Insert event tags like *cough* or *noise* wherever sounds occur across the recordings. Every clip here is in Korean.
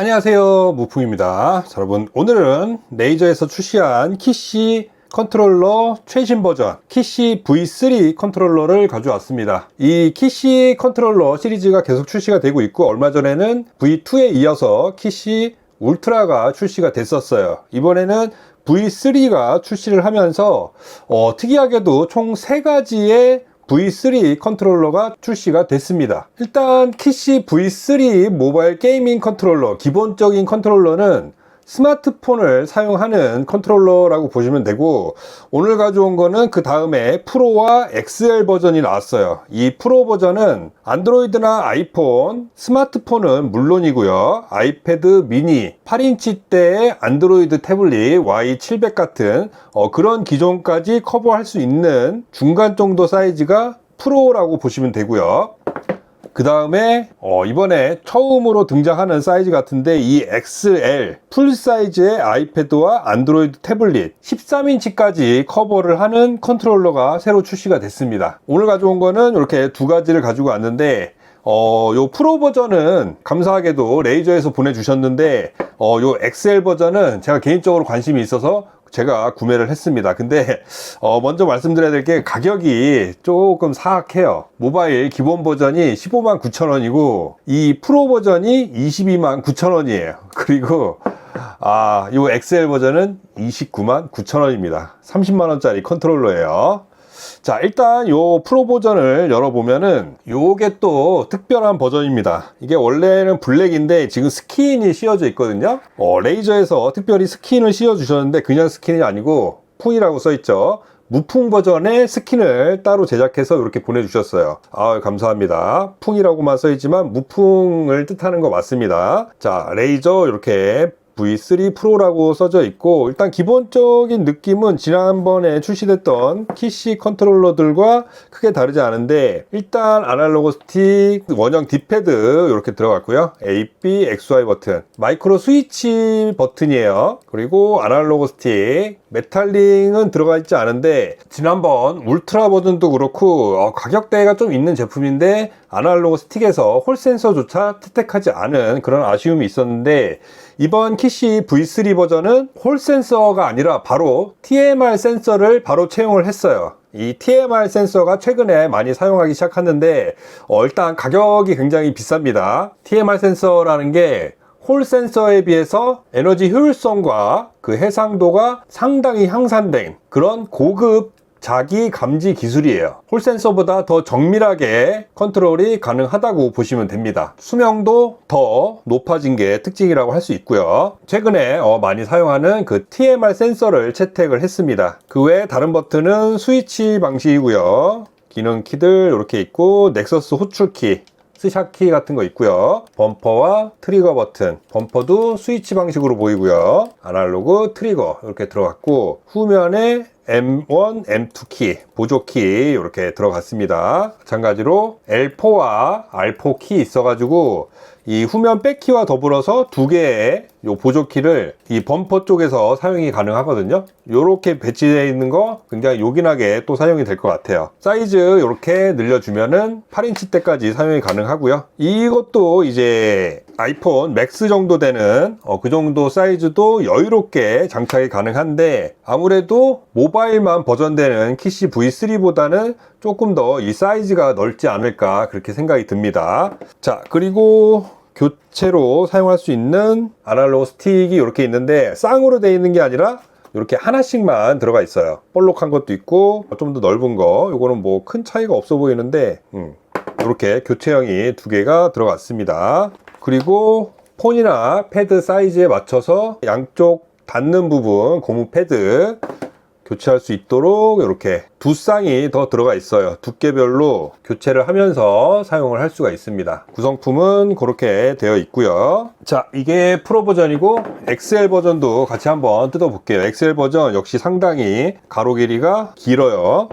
안녕하세요. 무풍입니다. 자, 여러분 오늘은 레이저에서 출시한 키시 컨트롤러 최신 버전 키시 V3 컨트롤러를 가져왔습니다. 이 키시 컨트롤러 시리즈가 계속 출시가 되고 있고 얼마 전에는 V2에 이어서 키시 울트라가 출시가 됐었어요. 이번에는 V3가 출시를 하면서 어, 특이하게도 총 3가지의 V3 컨트롤러가 출시가 됐습니다. 일단 키시 V3 모바일 게이밍 컨트롤러 기본적인 컨트롤러는 스마트폰을 사용하는 컨트롤러라고 보시면 되고 오늘 가져온 거는 그 다음에 프로와 XL 버전이 나왔어요. 이 프로 버전은 안드로이드나 아이폰, 스마트폰은 물론이고요. 아이패드 미니, 8인치대의 안드로이드 태블릿 Y700 같은 어, 그런 기종까지 커버할 수 있는 중간 정도 사이즈가 프로라고 보시면 되고요. 그 다음에 어, 이번에 처음으로 등장하는 사이즈 같은데 이 XL 풀 사이즈의 아이패드와 안드로이드 태블릿 13인치까지 커버를 하는 컨트롤러가 새로 출시가 됐습니다. 오늘 가져온 거는 이렇게 두 가지를 가지고 왔는데 어, 요 프로 버전은 감사하게도 레이저에서 보내주셨는데 어, 요 XL 버전은 제가 개인적으로 관심이 있어서 제가 구매를 했습니다. 근데 어, 먼저 말씀드려야 될 게 가격이 조금 사악해요. 모바일 기본 버전이 15만 9천 원이고 이 프로 버전이 22만 9천 원이에요. 그리고 아, 요 XL 버전은 29만 9천 원입니다. 30만 원짜리 컨트롤러예요. 자 일단 요 프로 버전을 열어보면은 요게 또 특별한 버전입니다 이게 원래는 블랙인데 지금 스킨이 씌워져 있거든요 어, 레이저에서 특별히 스킨을 씌워 주셨는데 그냥 스킨이 아니고 풍이라고 써 있죠 무풍 버전의 스킨을 따로 제작해서 이렇게 보내주셨어요. 아, 감사합니다. 풍이라고만 써있지만 무풍을 뜻하는 거 맞습니다. 자, 레이저 이렇게 V3 프로라고 써져 있고 일단 기본적인 느낌은 지난번에 출시됐던 키시 컨트롤러들과 크게 다르지 않은데 일단 아날로그 스틱 원형 D패드 이렇게 들어갔고요. A, B, XY 버튼. 마이크로 스위치 버튼이에요. 그리고 아날로그 스틱. 메탈링은 들어가 있지 않은데 지난번 울트라 버전도 그렇고 어, 가격대가 좀 있는 제품인데 아날로그 스틱에서 홀 센서조차 채택하지 않은 그런 아쉬움이 있었는데 이번 키시 V3 버전은 홀 센서가 아니라 바로 TMR 센서를 바로 채용을 했어요. 이 TMR 센서가 최근에 많이 사용하기 시작했는데 어, 일단 가격이 굉장히 비쌉니다. TMR 센서라는 게 홀 센서에 비해서 에너지 효율성과 그 해상도가 상당히 향상된 그런 고급 자기 감지 기술이에요. 홀 센서보다 더 정밀하게 컨트롤이 가능하다고 보시면 됩니다. 수명도 더 높아진 게 특징이라고 할 수 있고요. 최근에 어, 많이 사용하는 그 TMR 센서를 채택을 했습니다. 그 외에 다른 버튼은 스위치 방식이고요. 기능 키들 이렇게 있고 넥서스 호출키 스샷키 같은 거 있고요. 범퍼와 트리거 버튼. 범퍼도 스위치 방식으로 보이고요. 아날로그 트리거 이렇게 들어갔고 후면에 M1, M2 키, 보조 키 이렇게 들어갔습니다. 마찬가지로 L4와 R4 키 있어가지고 이 후면 백키와 더불어서 두 개의 요 보조 키를 이 범퍼 쪽에서 사용이 가능하거든요. 이렇게 배치되어 있는 거 굉장히 요긴하게 또 사용이 될 것 같아요. 사이즈 이렇게 늘려주면은 8인치 때까지 사용이 가능하고요. 이것도 이제 아이폰 맥스 정도 되는 어, 그 정도 사이즈도 여유롭게 장착이 가능한데 아무래도 모바일만 버전되는 키시 V3보다는 조금 더 이 사이즈가 넓지 않을까 그렇게 생각이 듭니다. 자 그리고 교체로 사용할 수 있는 아날로그 스틱이 이렇게 있는데 쌍으로 되어 있는 게 아니라 이렇게 하나씩만 들어가 있어요. 볼록한 것도 있고 좀 더 넓은 거. 이거는 뭐 큰 차이가 없어 보이는데 음, 이렇게 교체형이 두 개가 들어갔습니다. 그리고 폰이나 패드 사이즈에 맞춰서 양쪽 닿는 부분 고무 패드 교체할 수 있도록 이렇게 두 쌍이 더 들어가 있어요. 두께별로 교체를 하면서 사용을 할 수가 있습니다. 구성품은 그렇게 되어 있고요. 자, 이게 프로 버전이고 XL 버전도 같이 한번 뜯어 볼게요. XL 버전 역시 상당히 가로 길이가 길어요.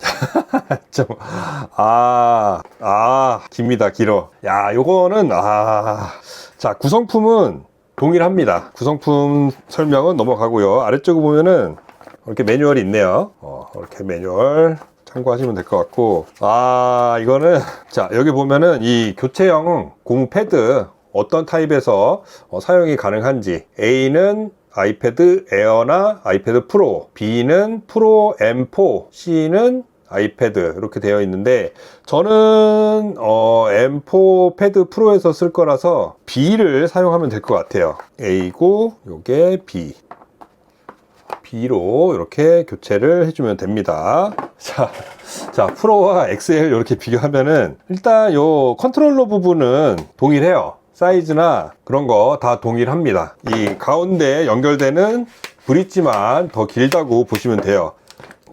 *laughs* 좀, 아, 아, 깁니다, 길어. 야, 요거는, 아. 자, 구성품은 동일합니다. 구성품 설명은 넘어가고요. 아래쪽에 보면은 이렇게 매뉴얼이 있네요. 어, 이렇게 매뉴얼 참고하시면 될 것 같고 아 이거는 자 여기 보면은 이 교체형 고무 패드 어떤 타입에서 어, 사용이 가능한지 A는 아이패드 에어나 아이패드 프로, B는 프로 M4, C는 아이패드 이렇게 되어 있는데 저는 어, M4 패드 프로에서 쓸 거라서 B를 사용하면 될 것 같아요. A고 요게 B. B로 이렇게 교체를 해주면 됩니다. 자, 자 프로와 XL 이렇게 비교하면은 일단 요 컨트롤러 부분은 동일해요. 사이즈나 그런 거 다 동일합니다. 이 가운데 연결되는 브릿지만 더 길다고 보시면 돼요.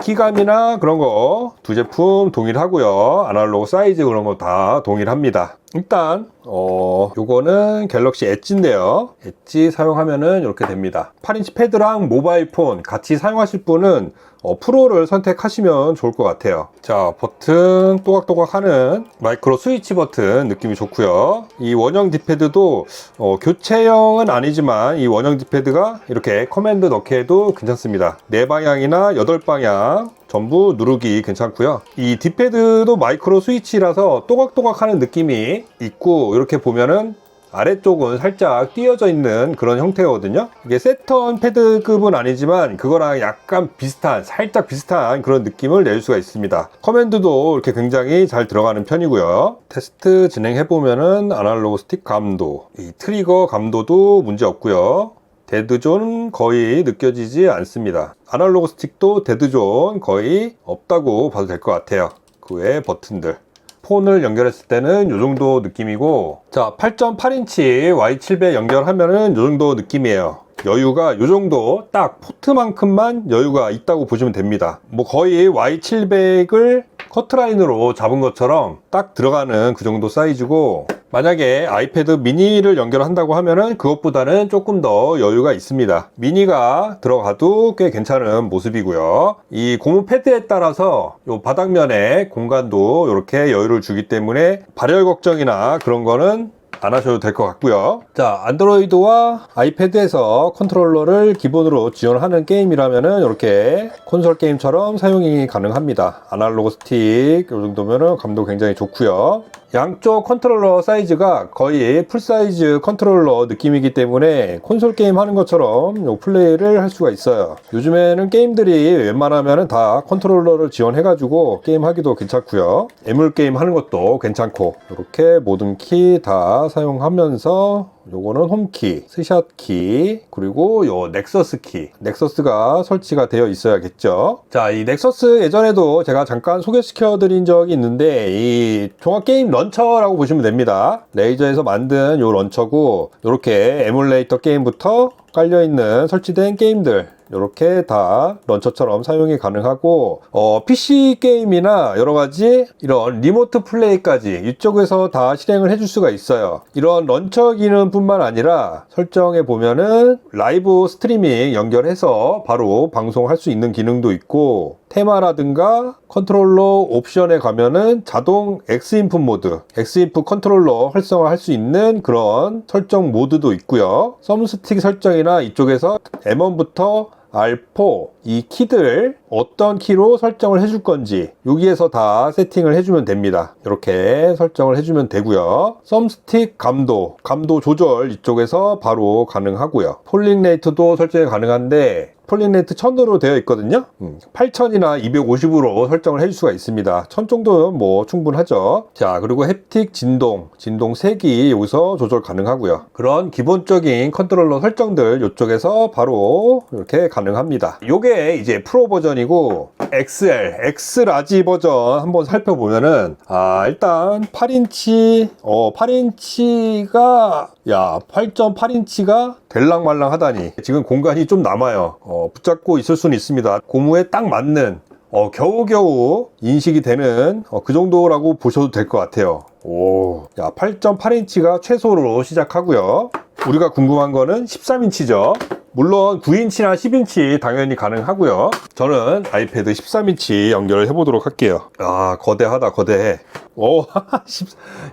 키감이나 그런 거 두 제품 동일하고요. 아날로그 사이즈 그런 거 다 동일합니다. 일단 어 요거는 갤럭시 엣지인데요. 엣지 사용하면은 이렇게 됩니다. 8인치 패드랑 모바일 폰 같이 사용하실 분은 어, 프로를 선택하시면 좋을 것 같아요. 자, 버튼 또각또각 하는 마이크로 스위치 버튼 느낌이 좋고요. 이 원형 디패드도 어, 교체형은 아니지만 이 원형 디패드가 이렇게 커맨드 넣기 에도 괜찮습니다. 네 방향이나 여덟 방향 전부 누르기 괜찮고요. 이 디패드도 마이크로 스위치라서 또각또각 하는 느낌이 있고 이렇게 보면은 아래쪽은 살짝 띄어져 있는 그런 형태거든요. 이게 세턴 패드급은 아니지만 그거랑 약간 비슷한, 살짝 비슷한 그런 느낌을 낼 수가 있습니다. 커맨드도 이렇게 굉장히 잘 들어가는 편이고요. 테스트 진행해 보면은 아날로그 스틱 감도, 이 트리거 감도도 문제 없고요. 데드존 거의 느껴지지 않습니다. 아날로그 스틱도 데드존 거의 없다고 봐도 될 것 같아요. 그 외에 버튼들. 폰을 연결했을 때는 이 정도 느낌이고 자 8.8인치 Y700 연결하면은 이 정도 느낌이에요 여유가 이 정도 딱 포트만큼만 여유가 있다고 보시면 됩니다 뭐 거의 Y700을 커트라인으로 잡은 것처럼 딱 들어가는 그 정도 사이즈고 만약에 아이패드 미니를 연결한다고 하면은 그것보다는 조금 더 여유가 있습니다. 미니가 들어가도 꽤 괜찮은 모습이고요. 이 고무 패드에 따라서 요 바닥면에 공간도 이렇게 여유를 주기 때문에 발열 걱정이나 그런 거는 안 하셔도 될 것 같고요. 자, 안드로이드와 아이패드에서 컨트롤러를 기본으로 지원하는 게임이라면은 이렇게 콘솔 게임처럼 사용이 가능합니다. 아날로그 스틱 이 정도면은 감도 굉장히 좋고요. 양쪽 컨트롤러 사이즈가 거의 풀사이즈 컨트롤러 느낌이기 때문에 콘솔 게임 하는 것처럼 요 플레이를 할 수가 있어요. 요즘에는 게임들이 웬만하면 다 컨트롤러를 지원해 가지고 게임 하기도 괜찮고요. 애물 게임 하는 것도 괜찮고 이렇게 모든 키 다 사용하면서 요거는 홈키, 스샷 키, 그리고 요 넥서스 키. 넥서스가 설치가 되어 있어야겠죠. 자, 이 넥서스 예전에도 제가 잠깐 소개시켜 드린 적이 있는데, 이 종합 게임 런처라고 보시면 됩니다. 레이저에서 만든 요 런처고, 요렇게 에뮬레이터 게임부터 깔려있는 설치된 게임들, 이렇게 다 런처처럼 사용이 가능하고 어, PC 게임이나 여러 가지 이런 리모트 플레이까지 이쪽에서 다 실행을 해줄 수가 있어요. 이런 런처 기능뿐만 아니라 설정해 보면은 라이브 스트리밍 연결해서 바로 방송할 수 있는 기능도 있고 테마라든가 컨트롤러 옵션에 가면은 자동 X인풋 모드, X인풋 컨트롤러 활성화할 수 있는 그런 설정 모드도 있고요. 썸스틱 설정이나 이쪽에서 M1부터 R4 이 키들 어떤 키로 설정을 해줄 건지 여기에서 다 세팅을 해주면 됩니다. 이렇게 설정을 해주면 되고요. 썸스틱 감도, 감도 조절 이쪽에서 바로 가능하고요. 폴링 레이트도 설정이 가능한데 폴링 레이트 1000으로 되어 있거든요. 8000이나 250으로 설정을 해줄 수가 있습니다. 1000 정도는 뭐 충분하죠. 자, 그리고 햅틱 진동, 진동 색이 여기서 조절 가능하고요. 그런 기본적인 컨트롤러 설정들 이쪽에서 바로 이렇게 가능합니다. 요게 이제 프로 버전 이고 XL, X라지 버전 한번 살펴보면은 아, 일단 8인치 어, 8인치가 야, 8.8인치가 될랑말랑 하다니 지금 공간이 좀 남아요. 어, 붙잡고 있을 수는 있습니다. 고무에 딱 맞는 어, 겨우겨우 인식이 되는 어, 그 정도라고 보셔도 될 것 같아요. 오, 야, 8.8인치가 최소로 시작하고요. 우리가 궁금한 거는 13인치죠. 물론 9인치나 10인치 당연히 가능하고요. 저는 아이패드 13인치 연결을 해보도록 할게요. 아, 거대하다, 거대해. 오, *laughs* 10,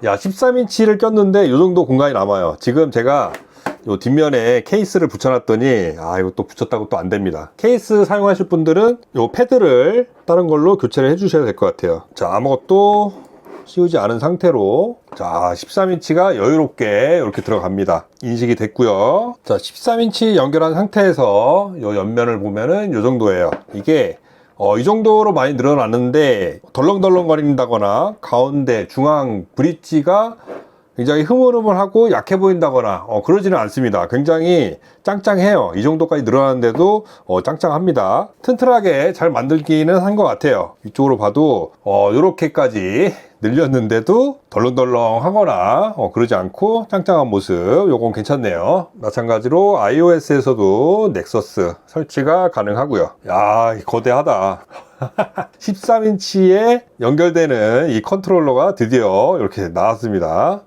야, 13인치를 꼈는데 이 정도 공간이 남아요. 지금 제가 요 뒷면에 케이스를 붙여놨더니 아 이거 또 붙였다고 또 안 됩니다 케이스 사용하실 분들은 요 패드를 다른 걸로 교체를 해 주셔야 될 것 같아요 자 아무것도 씌우지 않은 상태로 자 13인치가 여유롭게 이렇게 들어갑니다. 인식이 됐고요. 자 13인치 연결한 상태에서 이 옆면을 보면은 이 정도예요. 이게 어, 이 정도로 많이 늘어났는데 덜렁덜렁 거린다거나 가운데 중앙 브릿지가 굉장히 흐물흐물하고 약해 보인다거나 어, 그러지는 않습니다. 굉장히 짱짱해요. 이 정도까지 늘어났는데도 어, 짱짱합니다. 튼튼하게 잘 만들기는 한 것 같아요. 이쪽으로 봐도 어, 이렇게까지 늘렸는데도 덜렁덜렁하거나 어, 그러지 않고 짱짱한 모습 요건 괜찮네요. 마찬가지로 iOS에서도 넥서스 설치가 가능하고요. 야 거대하다. *laughs* 13인치에 연결되는 이 컨트롤러가 드디어 이렇게 나왔습니다.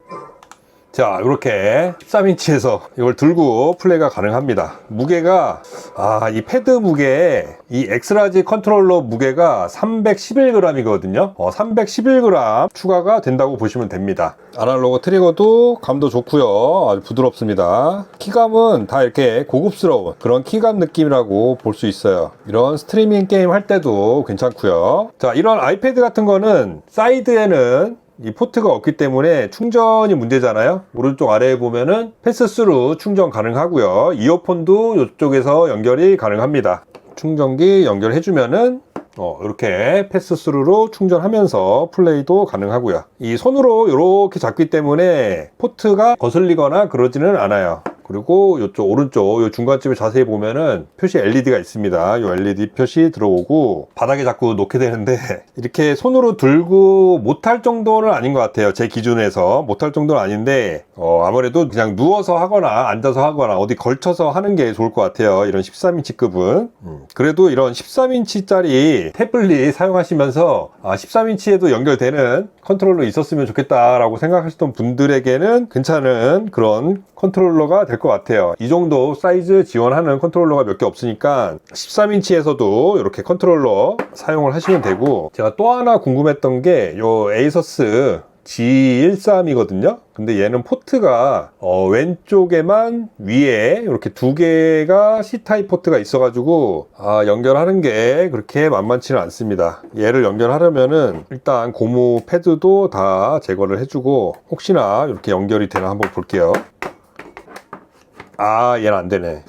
자, 이렇게 13인치에서 이걸 들고 플레이가 가능합니다. 무게가, 아, 이 패드 무게, 이 엑스라지 컨트롤러 무게가 311g이거든요. 어, 311g 추가가 된다고 보시면 됩니다. 아날로그 트리거도 감도 좋고요. 아주 부드럽습니다. 키감은 다 이렇게 고급스러운 그런 키감 느낌이라고 볼 수 있어요. 이런 스트리밍 게임 할 때도 괜찮고요. 자, 이런 아이패드 같은 거는 사이드에는 이 포트가 없기 때문에 충전이 문제잖아요. 오른쪽 아래에 보면은 패스스루 충전 가능하고요. 이어폰도 이쪽에서 연결이 가능합니다. 충전기 연결해 주면은 어, 이렇게 패스스루로 충전하면서 플레이도 가능하고요. 이 손으로 이렇게 잡기 때문에 포트가 거슬리거나 그러지는 않아요. 그리고 이쪽 오른쪽 이 중간쯤에 자세히 보면은 표시 LED가 있습니다. 이 LED 표시 들어오고 바닥에 자꾸 놓게 되는데 *laughs* 이렇게 손으로 들고 못할 정도는 아닌 것 같아요. 제 기준에서 못할 정도는 아닌데 어, 아무래도 그냥 누워서 하거나 앉아서 하거나 어디 걸쳐서 하는 게 좋을 것 같아요. 이런 13인치급은 음, 그래도 이런 13인치짜리 태블릿 사용하시면서 아, 13인치에도 연결되는 컨트롤러 있었으면 좋겠다라고 생각하셨던 분들에게는 괜찮은 그런 컨트롤러가 될것 같아요. 이 정도 사이즈 지원하는 컨트롤러가 몇 개 없으니까 13인치에서도 이렇게 컨트롤러 사용을 하시면 되고 제가 또 하나 궁금했던 게 요 에이서스 G13이거든요. 근데 얘는 포트가 어, 왼쪽에만 위에 이렇게 두 개가 C타입 포트가 있어 가지고 아, 연결하는 게 그렇게 만만치는 않습니다. 얘를 연결하려면은 일단 고무 패드도 다 제거를 해주고 혹시나 이렇게 연결이 되나 한번 볼게요. 아 얘는 안 되네.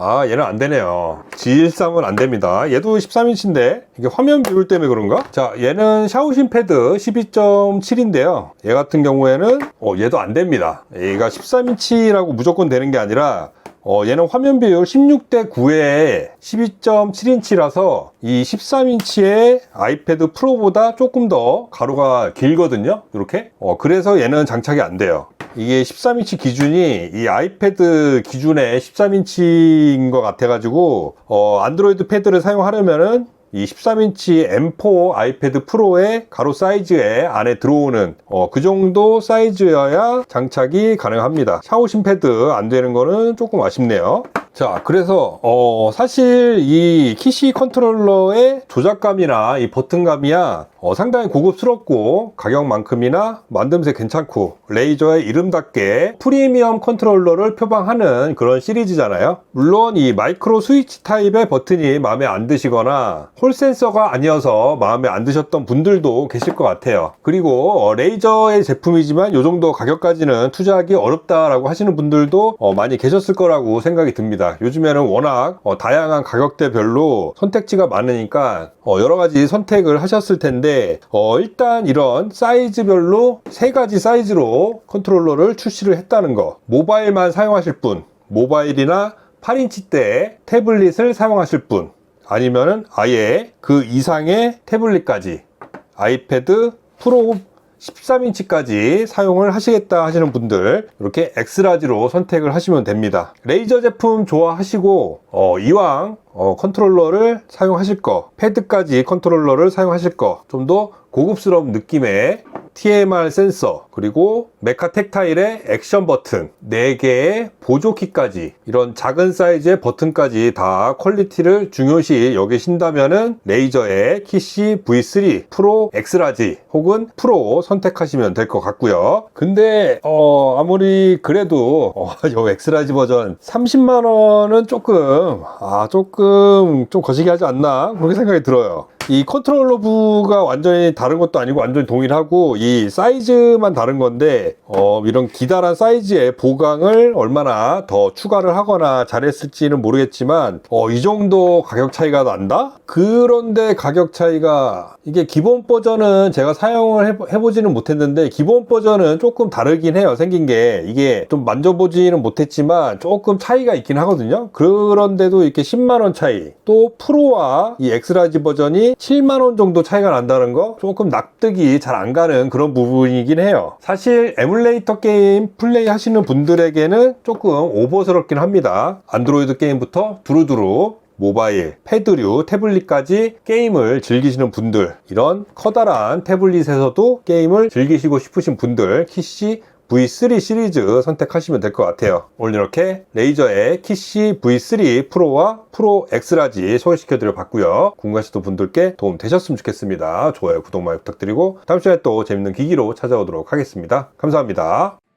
아 얘는 안 되네요 G13은 안 됩니다 얘도 13인치인데 이게 화면 비율 때문에 그런가? 자 얘는 샤오신 패드 12.7인데요 얘 같은 경우에는 어 얘도 안 됩니다 얘가 13인치라고 무조건 되는 게 아니라 어, 얘는 화면 비율 16대 9에 12.7인치라서 이 13인치의 아이패드 프로보다 조금 더 가로가 길거든요. 이렇게. 어, 그래서 얘는 장착이 안 돼요. 이게 13인치 기준이 이 아이패드 기준의 13인치인 것 같아가지고 어, 안드로이드 패드를 사용하려면은 이 13인치 M4 아이패드 프로의 가로 사이즈에 안에 들어오는 어, 그 정도 사이즈여야 장착이 가능합니다. 샤오신 패드 안 되는 거는 조금 아쉽네요. 자, 그래서 어, 사실 이 키시 컨트롤러의 조작감이나 이 버튼감이야 어, 상당히 고급스럽고 가격만큼이나 만듦새 괜찮고 레이저의 이름답게 프리미엄 컨트롤러를 표방하는 그런 시리즈잖아요. 물론 이 마이크로 스위치 타입의 버튼이 마음에 안 드시거나 홀 센서가 아니어서 마음에 안 드셨던 분들도 계실 것 같아요. 그리고 어, 레이저의 제품이지만 이 정도 가격까지는 투자하기 어렵다라고 하시는 분들도 어, 많이 계셨을 거라고 생각이 듭니다. 요즘에는 워낙 어, 다양한 가격대별로 선택지가 많으니까 어, 여러 가지 선택을 하셨을 텐데 어, 일단 이런 사이즈별로 세 가지 사이즈로 컨트롤러를 출시를 했다는 거. 모바일만 사용하실 분 모바일이나 8인치대 태블릿을 사용하실 분 아니면은 아예 그 이상의 태블릿까지 아이패드 프로 13인치까지 사용을 하시겠다 하시는 분들 이렇게 엑스라지로 선택을 하시면 됩니다. 레이저 제품 좋아하시고 어, 이왕 어, 컨트롤러를 사용하실 거 패드까지 컨트롤러를 사용하실 거 좀 더 고급스러운 느낌의 TMR 센서 그리고 메카 텍타일의 액션 버튼 4개의 보조키까지 이런 작은 사이즈의 버튼까지 다 퀄리티를 중요시 여기신다면은 레이저의 키시 V3 프로 엑스라지 혹은 프로 선택하시면 될 것 같고요. 근데 어, 아무리 그래도 어, *laughs* 요 엑스라지 버전 30만 원은 조금 아 조금 좀 거시기 하지 않나? 그렇게 생각이 들어요 이 컨트롤러 부가 완전히 다른 것도 아니고 완전히 동일하고 이 사이즈만 다른 건데 어, 이런 기다란 사이즈의 보강을 얼마나 더 추가를 하거나 잘했을지는 모르겠지만 어, 이 정도 가격 차이가 난다? 그런데 가격 차이가 이게 기본 버전은 제가 사용을 해보, 해보지는 못했는데 기본 버전은 조금 다르긴 해요 생긴 게. 이게 좀 만져보지는 못했지만 조금 차이가 있긴 하거든요. 그런데도 이렇게 10만원 차이. 또 프로와 이 엑스라지 버전이 7만원 정도 차이가 난다는 거 조금 납득이 잘 안 가는 그런 부분이긴 해요. 사실 에뮬레이터 게임 플레이 하시는 분들에게는 조금 오버스럽긴 합니다. 안드로이드 게임부터 두루두루 모바일, 패드류, 태블릿까지 게임을 즐기시는 분들 이런 커다란 태블릿에서도 게임을 즐기시고 싶으신 분들 키시 V3 시리즈 선택하시면 될 것 같아요. 오늘 이렇게 레이저의 키시 V3 프로와 프로 엑스라지 소개시켜 드려 봤고요. 궁금하시던 분들께 도움 되셨으면 좋겠습니다. 좋아요, 구독 많이 부탁드리고 다음 시간에 또 재밌는 기기로 찾아오도록 하겠습니다. 감사합니다.